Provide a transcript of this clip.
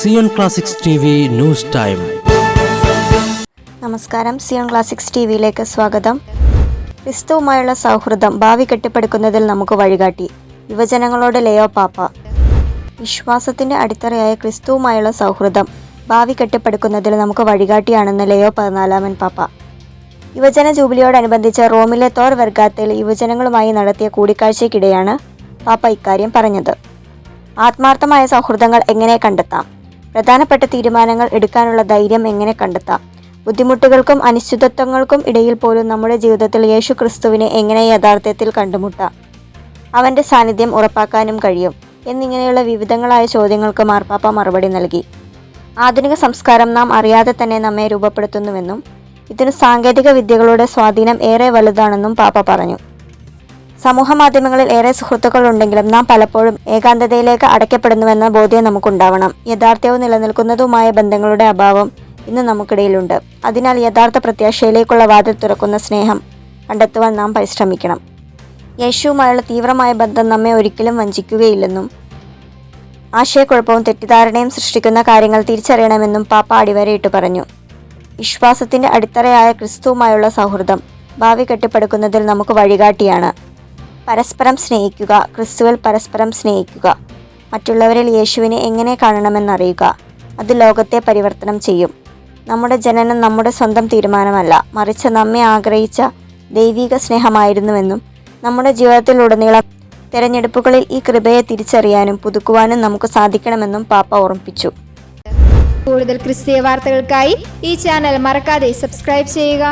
Zion classics news time. നമസ്കാരം. Zion classics T വിയിലേക്ക് സ്വാഗതം. ക്രിസ്തുവുമായുള്ള സൗഹൃദം ഭാവി കെട്ടിപ്പടുക്കുന്നതിൽ നമുക്ക് വഴികാട്ടി. യുവജനങ്ങളോട് ലയോ പാപ്പ. വിശ്വാസത്തിന്റെ അടിത്തറയായ ക്രിസ്തുവുമായുള്ള സൗഹൃദം ഭാവി കെട്ടിപ്പടുക്കുന്നതിൽ നമുക്ക് വഴികാട്ടിയാണെന്ന് ലയോ പതിനാലാമൻ പാപ്പ. യുവജന ജൂബിലിയോടനുബന്ധിച്ച് റോമിലെ തോർ വർഗാത്തിൽ യുവജനങ്ങളുമായി നടത്തിയ കൂടിക്കാഴ്ചയ്ക്കിടെയാണ് പാപ്പ ഇക്കാര്യം പറഞ്ഞത്. ആത്മാർത്ഥമായ സൗഹൃദങ്ങൾ എങ്ങനെ കണ്ടെത്താം? പ്രധാനപ്പെട്ട തീരുമാനങ്ങൾ എടുക്കാനുള്ള ധൈര്യം എങ്ങനെ കണ്ടെത്താം? ബുദ്ധിമുട്ടുകൾക്കും അനിശ്ചിതത്വങ്ങൾക്കും ഇടയിൽ പോലും നമ്മുടെ ജീവിതത്തിൽ യേശു ക്രിസ്തുവിനെ എങ്ങനെ യഥാർത്ഥത്തിൽ കണ്ടുമുട്ടാം? അവന്റെ സാന്നിധ്യം ഉറപ്പാക്കാനും കഴിയും. എന്നിങ്ങനെയുള്ള വിവിധങ്ങളായ ചോദ്യങ്ങൾക്ക് മാർപ്പാപ്പ മറുപടി നൽകി. ആധുനിക സംസ്കാരം നാം അറിയാതെ തന്നെ നമ്മെ രൂപപ്പെടുത്തുന്നുവെന്നും ഇതിന് സാങ്കേതിക വിദ്യകളുടെ സ്വാധീനം ഏറെ വലുതാണെന്നും പാപ്പ പറഞ്ഞു. സമൂഹ മാധ്യമങ്ങളിൽ ഏറെ സുഹൃത്തുക്കൾ ഉണ്ടെങ്കിലും നാം പലപ്പോഴും ഏകാന്തതയിലേക്ക് അടയ്ക്കപ്പെടുന്നുവെന്ന ബോധ്യം നമുക്കുണ്ടാവണം. യഥാർത്ഥവും നിലനിൽക്കുന്നതുമായ ബന്ധങ്ങളുടെ അഭാവം ഇന്ന് നമുക്കിടയിലുണ്ട്. അതിനാൽ യഥാർത്ഥ പ്രത്യാശയിലേക്കുള്ള വാതിൽ തുറക്കുന്ന സ്നേഹം കണ്ടെത്തുവാൻ നാം പരിശ്രമിക്കണം. യേശുവുമായുള്ള തീവ്രമായ ബന്ധം നമ്മെ ഒരിക്കലും വഞ്ചിക്കുകയില്ലെന്നും ആശയക്കുഴപ്പവും തെറ്റിദ്ധാരണയും സൃഷ്ടിക്കുന്ന കാര്യങ്ങൾ തിരിച്ചറിയണമെന്നും പാപ്പ അടിവരയിട്ട് പറഞ്ഞു. വിശ്വാസത്തിന്റെ അടിത്തറയായ ക്രിസ്തുവുമായുള്ള സൗഹൃദം ഭാവി കെട്ടിപ്പടുക്കുന്നതിൽ നമുക്ക് വഴികാട്ടിയാണ്. പരസ്പരം സ്നേഹിക്കുക ക്രിസ്തുവിൽ പരസ്പരം സ്നേഹിക്കുക. മറ്റുള്ളവരിൽ യേശുവിനെ എങ്ങനെ കാണണമെന്നറിയുക. അത് ലോകത്തെ പരിവർത്തനം ചെയ്യും. നമ്മുടെ ജനനം നമ്മുടെ സ്വന്തം തീരുമാനമല്ല. മറിച്ച് നമ്മെ ആഗ്രഹിച്ച ദൈവിക സ്നേഹമായിരുന്നുവെന്നും നമ്മുടെ ജീവിതത്തിലുടനീളം തിരഞ്ഞെടുപ്പുകളിൽ ഈ കൃപയെ തിരിച്ചറിയാനും പുതുക്കുവാനും നമുക്ക് സാധിക്കണമെന്നും പാപ്പ ഓർമ്മിപ്പിച്ചു. കൂടുതൽ ക്രിസ്തീയ വാർത്തകൾക്കായി ഈ ചാനൽ മറക്കാതെ സബ്സ്ക്രൈബ് ചെയ്യുക.